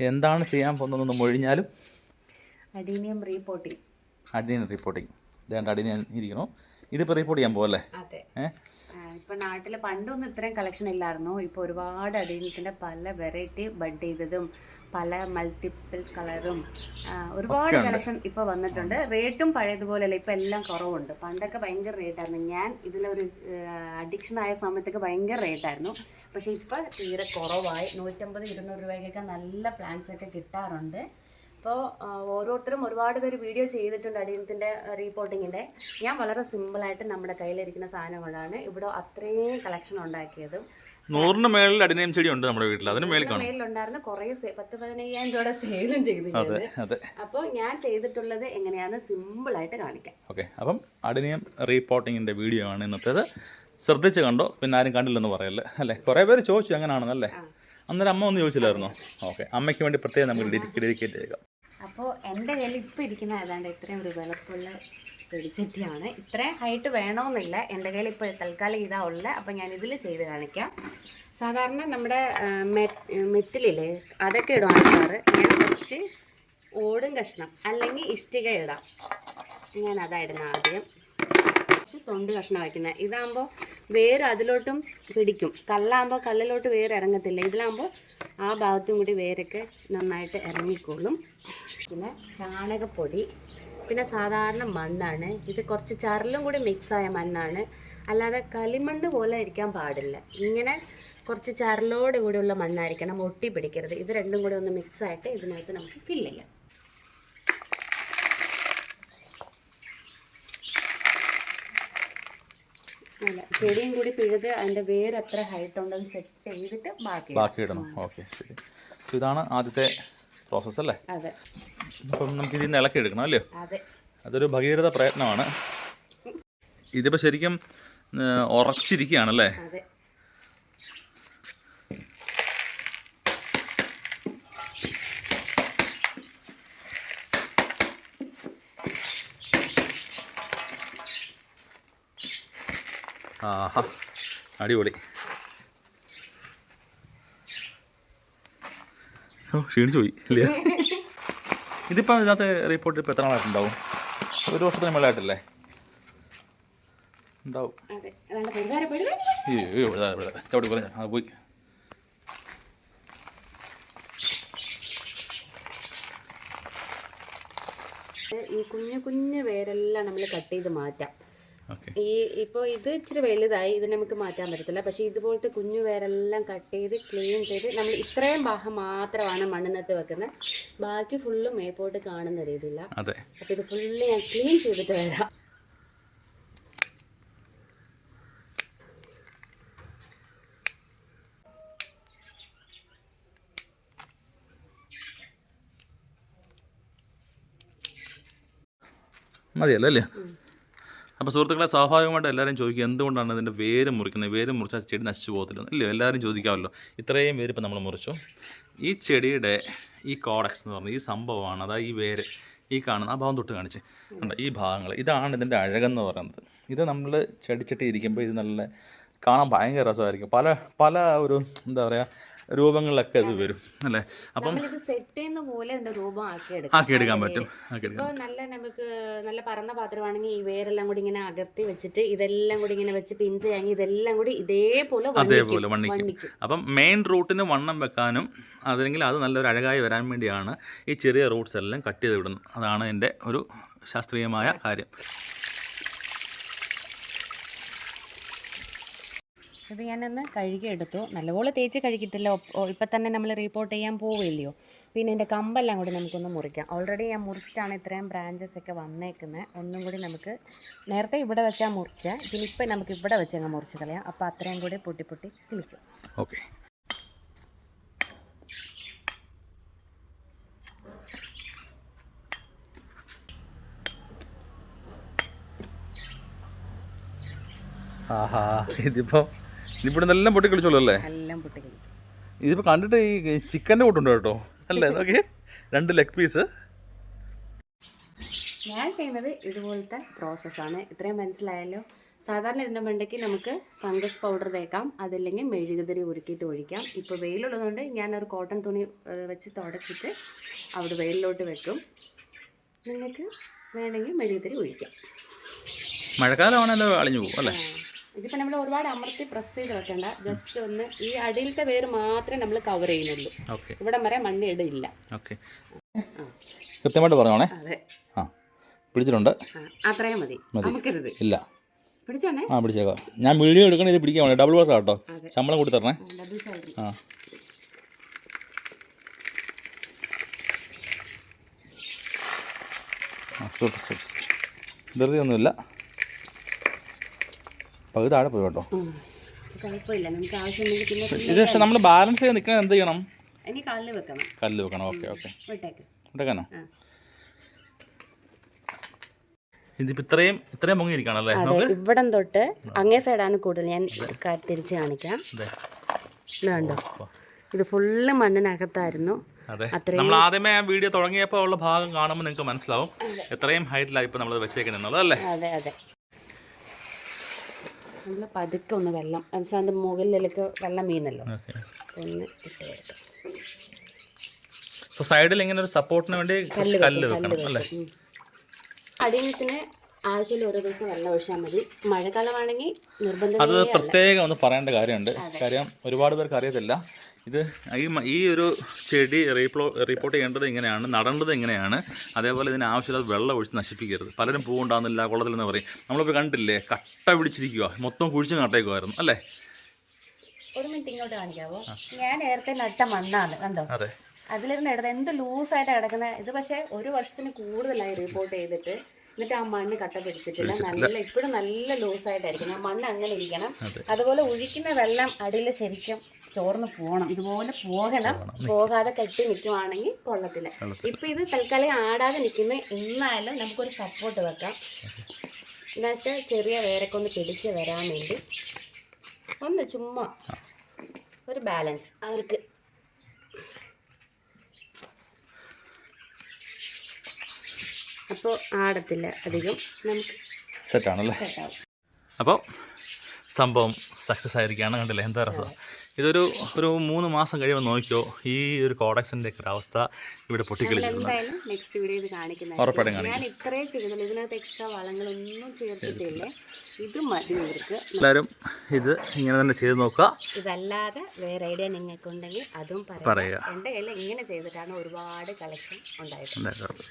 എന്താണ് ചെയ്യാൻ പോകുന്നതെന്ന് മൊഴിഞ്ഞാലും? അഡീനിയം റീപോർട്ടിംഗ് അഡീനിയം റിപ്പോർട്ടിംഗ് ഇതേണ്ട അഡീനിയം ഇരിക്കണോ ഇതിപ്പോൾ റിപ്പോർട്ട് ചെയ്യാൻ പോകല്ലേ ഏഹ് ഇപ്പൊ നാട്ടിൽ പണ്ടൊന്നും ഇത്രയും കളക്ഷൻ ഇല്ലായിരുന്നു. ഇപ്പൊ ഒരുപാട് അടീനത്തിന്റെ പല വെറൈറ്റി ബഡ് ചെയ്തതും പല മൾട്ടിപ്പിൾ കളറും ഒരുപാട് കളക്ഷൻ ഇപ്പൊ വന്നിട്ടുണ്ട്. റേറ്റും പഴയതുപോലെയല്ല ഇപ്പൊ എല്ലാം കുറവുണ്ട്. പണ്ടൊക്കെ ഭയങ്കര റേറ്റായിരുന്നു ഞാൻ ഇതിലൊരു അഡിക്ഷൻ ആയ സമയത്തൊക്കെ ഭയങ്കര റേറ്റായിരുന്നു പക്ഷെ ഇപ്പൊ തീരെ കുറവായി. നൂറ്റമ്പത് ഇരുന്നൂറ് രൂപയ്ക്കൊക്കെ നല്ല പ്ലാൻസ് ഒക്കെ കിട്ടാറുണ്ട്. അപ്പോൾ ഓരോരുത്തരും ഒരുപാട് പേര് വീഡിയോ ചെയ്തിട്ടുണ്ട് അടിയനത്തിന്റെ റീപോർട്ടിങ്ങിന്റെ ഞാൻ വളരെ സിമ്പിളായിട്ട് നമ്മുടെ കയ്യിലിരിക്കുന്ന സാധനങ്ങളാണ് ഇവിടെ അത്രയും കളക്ഷൻ ഉണ്ടാക്കിയതും. നൂറിന് മേളിൽ അടിനയം ചെടി ഉണ്ട് നമ്മുടെ വീട്ടിൽ. അതിന് മേളിൽ ഉണ്ടായിരുന്നു മേലിലുണ്ടായിരുന്ന കുറേ പത്ത് പതിനയ്യായിരം രൂപയുടെ സെയിലും ചെയ്തിട്ടുണ്ട്. അപ്പോൾ ഞാൻ ചെയ്തിട്ടുള്ളത് എങ്ങനെയാണെന്ന് സിമ്പിളായിട്ട് കാണിക്കാം. ഓക്കെ അപ്പം അടിനയം റീപോർട്ടിങ്ങിന്റെ വീഡിയോ ആണ് ഇന്നത്തേത്. ശ്രദ്ധിച്ച് കണ്ടോ? പിന്നെ ആരും കണ്ടില്ലെന്ന് പറയല്ലേ? അല്ലേ? കുറേ പേര് ചോദിച്ചു എങ്ങനെയാണെന്നല്ലേ അന്നേരം അമ്മ ഒന്ന് ചോദിച്ചില്ലായിരുന്നോ? ഓക്കെ അമ്മയ്ക്ക് വേണ്ടി പ്രത്യേകം നമുക്ക് ഡെഡിക്കേറ്റ് ചെയ്യുക അപ്പോൾ എന്റെ കയ്യിൽ ഇപ്പോൾ ഇരിക്കുന്ന ഏതാണ്ട് ഇത്രയും വിളപ്പുള്ള ചെടിച്ചട്ടിയാണ് ഇത്രയും ഹൈറ്റ് വേണമെന്നില്ല എന്റെ കയ്യിൽ ഇപ്പോൾ തൽക്കാലം ഇതാ ഉള്ളത് അപ്പോൾ ഞാൻ ഇതിൽ ചെയ്ത് കാണിക്കാം. സാധാരണ നമ്മുടെ മെറ്റിലില്ലേ അതൊക്കെ ഇടും ആൾക്കാർ ഞാൻ കുറച്ച് ഓടും കഷ്ണം. അല്ലെങ്കിൽ ഇഷ്ടിക ഇടാം. ഞാൻ അതാ ഇടുന്ന ആദ്യം. കുറച്ച് തൊണ്ട് കഷ്ണം വയ്ക്കുന്നത്. ഇതാകുമ്പോൾ വേര് അതിലോട്ടും പിടിക്കും. കല്ലാകുമ്പോൾ കല്ലിലോട്ട് വേര് ഇറങ്ങത്തില്ല. ഇതിലാകുമ്പോൾ ആ ഭാഗത്തും കൂടി വേരൊക്കെ നന്നായിട്ട് ഇറങ്ങിക്കോളും. പിന്നെ ചാണകപ്പൊടി. പിന്നെ സാധാരണ മണ്ണാണ്. ഇത് കുറച്ച് ചരലും കൂടി മിക്സായ മണ്ണാണ്. അല്ലാതെ കളിമണ്ണ് പോലെ ഇരിക്കാൻ പാടില്ല. ഇങ്ങനെ കുറച്ച് ചരലോട് കൂടിയുള്ള മണ്ണായിരിക്കണം. ഒട്ടി പിടിക്കരുത്. ഇത് രണ്ടും കൂടി ഒന്ന് മിക്സായിട്ട് ഇതിനകത്ത് നമുക്ക് ഫില്ല് ചെയ്യാം. അല്ല ചെടിയും കൂടി പിഴുത് അതിന്റെ വേര് എത്ര ഹൈറ്റ് ഉണ്ടെന്ന് സെറ്റ് ചെയ്തിട്ട് ബാക്കി ബാക്കി ഇടണം ഓക്കെ ശരി. സോ ഇതാണ് ആദ്യത്തെ പ്രോസസ് അല്ലേ? അതെ. അപ്പം നമുക്ക് ഇതിൽ നിന്ന് ഇളക്കി എടുക്കണം അല്ലയോ അതെ. അതൊരു ഭഗീരഥ പ്രയത്നമാണ്. ഇതിപ്പോ ശരിക്കും ഉറച്ചിരിക്കുകയാണല്ലേ? ആഹാ അടിപൊളി. ഓ ക്ഷീണിച്ചു പോയി ഇല്ല? ഇതിപ്പോൾ ഇതിനകത്ത് റിപ്പോർട്ട് ഇപ്പോൾ എത്ര നാളായിട്ടുണ്ടാവും? ഒരു വർഷത്തിന് മേളായിട്ടല്ലേ ഉണ്ടാവും. അതെ അയ്യോ ചവിട്ടി പോയി. ഈ കുഞ്ഞു കുഞ്ഞു പേരെല്ലാം നമ്മൾ കട്ട് ചെയ്ത് മാറ്റാം. ഈ ഇപ്പോൾ ഇത് ഇച്ചിരി വലുതായി ഇത് നമുക്ക് മാറ്റാൻ പറ്റത്തില്ല. പക്ഷേ ഇതുപോലത്തെ കുഞ്ഞു വേരെല്ലാം കട്ട് ചെയ്ത് ക്ലീൻ ചെയ്ത് നമ്മൾ ഇത്രയും ഭാഗം മാത്രമാണ് മണ്ണിനകത്ത് വെക്കുന്നത്. ബാക്കി ഫുള്ള് മേപ്പോട്ട് കാണുന്ന രീതിയില്ല അപ്പോൾ ഇത് ഫുള്ള് ഞാൻ ക്ലീൻ ചെയ്തിട്ട് വരാം. മതിയല്ലോ അല്ലേ? അപ്പോൾ സുഹൃത്തുക്കളെ സ്വാഭാവികമായിട്ട് എല്ലാവരും ചോദിക്കും എന്തുകൊണ്ടാണ് ഇതിന്റെ വേര് മുറിക്കുന്നത്? വേര് മുറിച്ചാൽ ചെടി നശിച്ചു പോകത്തില്ല. ഇല്ല? എല്ലാവരും ചോദിക്കാമല്ലോ. ഇത്രയും വേര് ഇപ്പം നമ്മൾ മുറിച്ചു. ഈ ചെടിയുടെ ഈ കോഡക്സ് എന്ന് പറഞ്ഞ ഈ സംഭവമാണ് അതായത് ഈ വേര് ഈ കാണുന്ന ആ ഭാഗം തൊട്ട് കാണിച്ച്. ഉണ്ട് ഈ ഭാഗങ്ങൾ. ഇതാണ് ഇതിന്റെ അഴകെന്ന് പറയുന്നത്. ഇത് നമ്മൾ ചെടിച്ചട്ടി ഇരിക്കുമ്പോൾ ഇത് നല്ല കാണാൻ ഭയങ്കര രസമായിരിക്കും. പല പല ഒരു എന്താ പറയുക രൂപങ്ങളിലൊക്കെ ഇത് വരും അല്ലേ? അപ്പം നമ്മളിത് സെറ്റ് ചെയ്യുന്ന പോലെ അതിന്റെ രൂപം ആക്കി എടുക്കാം. ആക്കിയെടുക്കാൻ പറ്റും ആക്കിയെടുക്കാം നല്ല നമുക്ക് നല്ല പരന്ന പാത്രമാണെങ്കിൽ ഈ വേരെല്ലാം കൂടി ഇങ്ങനെ അകർത്തി വെച്ചിട്ട് ഇതെല്ലാം കൂടി ഇങ്ങനെ വെച്ച് പിഞ്ച് കഴിഞ്ഞ് ഇതെല്ലാം കൂടി ഇതേപോലെ അതേപോലെ വണ്ണിക്കും. അപ്പം മെയിൻ റൂട്ടിന് വണ്ണം വെക്കാനും അതല്ലെങ്കിൽ അത് നല്ലൊരു അഴകായി വരാൻ വേണ്ടിയാണ് ഈ ചെറിയ റൂട്ട്സ് എല്ലാം കട്ട് ചെയ്ത് വിടുന്നത്. അതാണ് എന്റെ ഒരു ശാസ്ത്രീയമായ കാര്യം. ഇത് ഞാനൊന്ന് കഴുകിയെടുത്തു നല്ലപോലെ തേച്ച് കഴുകിയിട്ടില്ല. ഇപ്പം തന്നെ നമ്മൾ റിപ്പോർട്ട് ചെയ്യാൻ പോവില്ലയോ? പിന്നെ എന്റെ കമ്പെല്ലാം കൂടി നമുക്കൊന്ന് മുറിക്കാം. ഓൾറെഡി ഞാൻ മുറിച്ചിട്ടാണ് ഇത്രയും ബ്രാഞ്ചസ് ഒക്കെ വന്നേക്കുന്നത് ഒന്നും കൂടി നമുക്ക് നേരത്തെ ഇവിടെ വെച്ചാൽ മുറിച്ച. പിന്നെ ഇപ്പം നമുക്ക് ഇവിടെ വെച്ച് അങ്ങ് മുറിച്ച് കളയാം. അപ്പോൾ അത്രയും കൂടി പൊട്ടി പൊട്ടി കിളിക്കും. ഓക്കെ ആഹാ ഇതിപ്പോൾ ഇതിപ്പോൾ ഇതെല്ലാം പൊട്ടി കളിച്ചോളൂ അല്ലേ? എല്ലാം പൊട്ടി കിളിക്കും. ഇതിപ്പോൾ കണ്ടിട്ട് ഈ ചിക്കന്റെ കൂട്ടുണ്ട് കേട്ടോ. അല്ലേ? നോക്കി. രണ്ട് ലെഗ് പീസ് ഞാൻ ചെയ്യുന്നത് ഇതുപോലത്തെ പ്രോസസ്സാണ് ഇത്രയും മനസ്സിലായല്ലോ. സാധാരണ ഇതിന്റെ മണ്ടയ്ക്ക് നമുക്ക് ഫംഗസ് പൗഡർ തേക്കാം. അതല്ലെങ്കിൽ മെഴുകുതിരി ഉരുക്കിയിട്ട് ഒഴിക്കാം. ഇപ്പോൾ വെയിലുള്ളതുകൊണ്ട് ഞാനൊരു കോട്ടൺ തുണി വെച്ച് തുടച്ചിട്ട് അവിടെ വെയിലിലോട്ട് വെക്കും. നിങ്ങൾക്ക് വേണമെങ്കിൽ മെഴുകുതിരി ഒഴിക്കാം. മഴക്കാലമാണല്ലോ അളിഞ്ഞു പോകും അല്ലേ? ഇതിപ്പോൾ നമ്മൾ ഒരുപാട് അമർത്തി പ്രസ് ചെയ്ത് വെക്കണ്ട. ജസ്റ്റ് ഒന്ന് ഈ അടിയിലത്തെ വേര് മാത്രമേ നമ്മൾ കവർ ചെയ്യുന്നുള്ളൂ. ഇവിടെ വരെ മണ്ണ് ഇടയില്ല. ഓക്കെ കൃത്യമായിട്ട് പറഞ്ഞോണേ ആ. പിടിച്ചിട്ടുണ്ട്? അത്രയും മതി. നമുക്കരുത് ഇല്ല. ആ പിടിച്ചേക്കാം. ഞാൻ വീഡിയോ എടുക്കണേ ഇത് പിടിക്കാൻ ഡബിൾ വർക്ക് കേട്ടോ ശമ്പളം കൂടി തരണേ. ആ സൂപ്പർ പകുതി താഴെ പോയി കേട്ടോ കുഴപ്പമില്ല. നമുക്ക് ആവശ്യമുണ്ടെങ്കിൽ പിന്നെ പിന്നെ ഇത് പക്ഷെ നമ്മൾ ബാലൻസ് ചെയ്ത് നിൽക്കണത് എന്ത് ചെയ്യണം? ഇനി കാലിൽ വെക്കണം. കല്ല് വെക്കണം. Okay okay. വിട്ടേക്ക്. ഇട്ടേക്കാനോ ആ. ഇതിപ്പോൾ ഇത്രയും ഇത്രയും പൊങ്ങിയിരിക്കണല്ലേ അതെ ഇവിടം തൊട്ട് അങ്ങേ സൈഡാണ് കൂടുതൽ. ഞാൻ ക- തിരിച്ച് കാണിക്കാം. അതെ. ഇത് കണ്ടോ? ഇത് ഫുള്ള് മണ്ണിനകത്തായിരുന്നു. അതെ. നമ്മൾ ആദ്യമേ ആ വീഡിയോ തുടങ്ങിയപ്പോൾ ഉള്ള ഭാഗം കാണുമ്പോൾ നിങ്ങൾക്ക് മനസ്സിലാവും. എത്രയും ഹൈറ്റിലായി ഇപ്പോൾ നമ്മൾ വെച്ചേക്കുന്നത് അല്ലേ? അതെ അതെ. നമ്മൾ പതുക്കെ ഒന്ന് വെള്ളം. എന്നുവെച്ചാൽ അതിന്റെ മുകളിലേക്ക് വെള്ളം വീണല്ലോ. ഒന്ന് ഇട്ട് കൊടുക്കാം. സോ സൈഡിൽ ഇങ്ങനെ ഒരു സപ്പോർട്ടിന് വേണ്ടി കല്ല് വെക്കണം അല്ലേ? അടിയത്തിന് ആഴ്ചയിൽ ഓരോ ദിവസം വെള്ളം ഒഴിച്ചാൽ മതി. മഴക്കാലമാണെങ്കിൽ നിർബന്ധം അത് പ്രത്യേകം ഒന്ന് പറയേണ്ട കാര്യമുണ്ട്. കാര്യം ഒരുപാട് പേർക്ക് അറിയത്തില്ല. ഇത് ഈ ഈ ഒരു ചെടി റീപ്ലോ റിപ്പോർട്ട് ചെയ്യേണ്ടത് എങ്ങനെയാണ് നടേണ്ടത് എങ്ങനെയാണ് അതേപോലെ ഇതിന് ആവശ്യമില്ലാതെ വെള്ളം ഒഴിച്ച് നശിപ്പിക്കരുത്. പലരും പൂവുണ്ടാകുന്നില്ല കുളത്തിലെന്ന് പറയും. നമ്മളിപ്പോൾ കണ്ടില്ലേ കട്ട പിടിച്ചിരിക്കുക മൊത്തം കുഴിച്ച് നട്ടേക്കുമായിരുന്നു അല്ലേ? ഒരു മിനിറ്റ് ഇങ്ങോട്ട് കാണിക്കാവോ? ഞാൻ നേരത്തെ നട്ട മണ്ണാണ് കണ്ടോ? അതെ. അതിലിരുന്ന് ഇടത് എന്ത് ലൂസായിട്ട് കിടക്കുന്ന? ഇത് പക്ഷേ ഒരു വർഷത്തിന് കൂടുതലായി റിപ്പോർട്ട് ചെയ്തിട്ട് എന്നിട്ട് ആ മണ്ണ് കട്ട പിടിച്ചിട്ടില്ല. നല്ല ഇപ്പോഴും നല്ല ലൂസായിട്ടായിരിക്കണം ആ മണ്ണ് അങ്ങനെ ഇരിക്കണം. അതുപോലെ ഒഴിക്കുന്ന വെള്ളം അടിയിൽ ശരിക്കും ചോർന്ന് പോകണം ഇതുപോലെ പോകണം. പോകാതെ കെട്ടി നിൽക്കുവാണെങ്കിൽ കൊള്ളത്തില്ല. ഇപ്പൊ ഇത് തൽക്കാലം ആടാതെ നിൽക്കുന്ന എന്നാലും നമുക്കൊരു സപ്പോർട്ട് വെക്കാം. എന്താ വെച്ചാൽ ചെറിയ വേരൊക്കെ ഒന്ന് പിടിച്ച് വരാൻ വേണ്ടി ഒന്ന് ചുമ്മാ ഒരു ബാലൻസ് അവർക്ക്. അപ്പോൾ ആടത്തില്ല അധികം നമുക്ക് സെറ്റ് ആണല്ലേ? അപ്പോൾ സംഭവം സക്സസ് ആയിരിക്കുകയാണ് കണ്ടില്ലേ? എന്താ രസം? ഇതൊരു ഒരു മൂന്ന് മാസം കഴിയുമ്പോൾ നോക്കിയോ ഈ ഒരു കോഡക്സിന്റെ ഒക്കെ അവസ്ഥ ഇവിടെ പൊട്ടിക്കളിച്ചിട്ടുണ്ട്. ഉറപ്പായിട്ടും കാണിക്കും. ഇതിനകത്ത് എക്സ്ട്രാ വളങ്ങളൊന്നും ചേർത്തിട്ടില്ലേ. ഇത് മതി ഇവർക്ക്. എല്ലാവരും ഇത് ഇങ്ങനെ തന്നെ ചെയ്ത് നോക്കുക. ഇതല്ലാതെ വേറെ ഐഡിയ നിങ്ങൾക്ക് ഉണ്ടെങ്കിൽ അതും പറയാം. പറയുക. എന്റെ കയ്യിൽ ഇങ്ങനെ ചെയ്തിട്ടാണ് ഒരുപാട് കളക്ഷൻ കുഴപ്പം